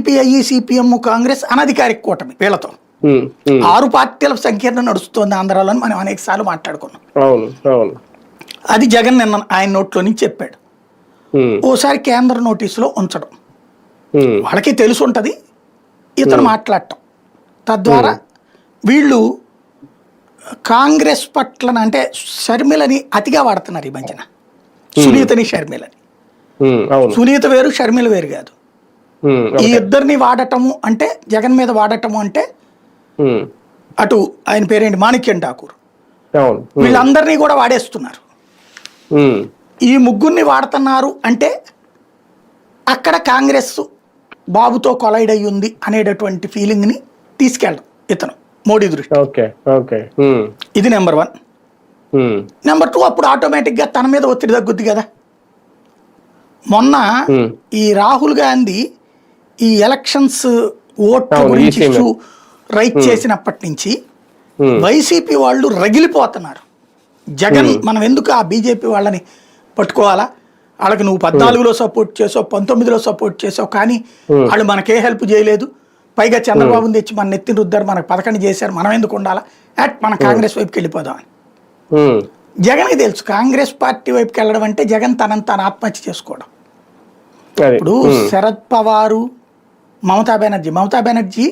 CPI CPM Congress అనధికారిక కూటమి వీళ్ళతో. ఆరు పార్టీల సంకీర్ణం నడుస్తుంది ఆంధ్రాలో మనం అనేక సార్లు మాట్లాడుకున్నాం. అవును అవును. అది జగన్ నిన్న ఆయన నోట్లో నుంచి చెప్పాడు. ఓసారి కేంద్ర నోటీసులో ఉంచడం. వాళ్ళకి తెలిసి ఉంటుంది. ఇతను మాట్లాడటం. తద్వారా వీళ్ళు కాంగ్రెస్ పట్ల అంటే షర్మిలని అతిగా వాడుతున్నారు ఈ మధ్యన. సునీతని షర్మిలని. సునీత వేరు షర్మిల వేరు కాదు. ఈ ఇద్దరిని వాడటము అంటే జగన్ మీద వాడటము అంటే అటు ఆయన పేరేంటి? మాణిక్యం ఠాకూర్. వీళ్ళందరినీ కూడా వాడేస్తున్నారు. ఈ ముగ్గురిని వాడుతున్నారు అంటే అక్కడ కాంగ్రెస్ బాబుతో కొలైడ్ అయ్యి ఉంది అనేటటువంటి ఫీలింగ్ని తీసుకెళ్ళడం ఇతను మోడీ దృష్టి. ఇది నెంబర్ వన్. నెంబర్ టూ అప్పుడు ఆటోమేటిక్గా తన మీద ఒత్తిడి తగ్గుద్ది కదా. మొన్న ఈ రాహుల్ గాంధీ ఈ ఎలక్షన్స్ ఓట్ల గురించి రైట్ చేసినప్పటి నుంచి వైసీపీ వాళ్ళు రగిలిపోతున్నారు. జగన్ మనం ఎందుకు ఆ బీజేపీ వాళ్ళని పట్టుకోవాలా? వాళ్ళకి నువ్వు పద్నాలుగులో సపోర్ట్ చేసావు పంతొమ్మిదిలో సపోర్ట్ చేసావు కానీ వాళ్ళు మనకే హెల్ప్ చేయలేదు. పైగా చంద్రబాబుని తెచ్చి మన నెత్తిన రుద్దారు మనకు పథకం చేశారు మనం ఎందుకు ఉండాలా? యాట్ మన కాంగ్రెస్ వైపుకి వెళ్ళిపోదాం అని జగన్కి తెలుసు కాంగ్రెస్ పార్టీ వైపుకి వెళ్ళడం అంటే జగన్ తనని తాను ఆత్మహత్య చేసుకోవడం. ఇప్పుడు శరద్ పవారు মমতা ব্যানার্জি মমতা ব্যানার্জি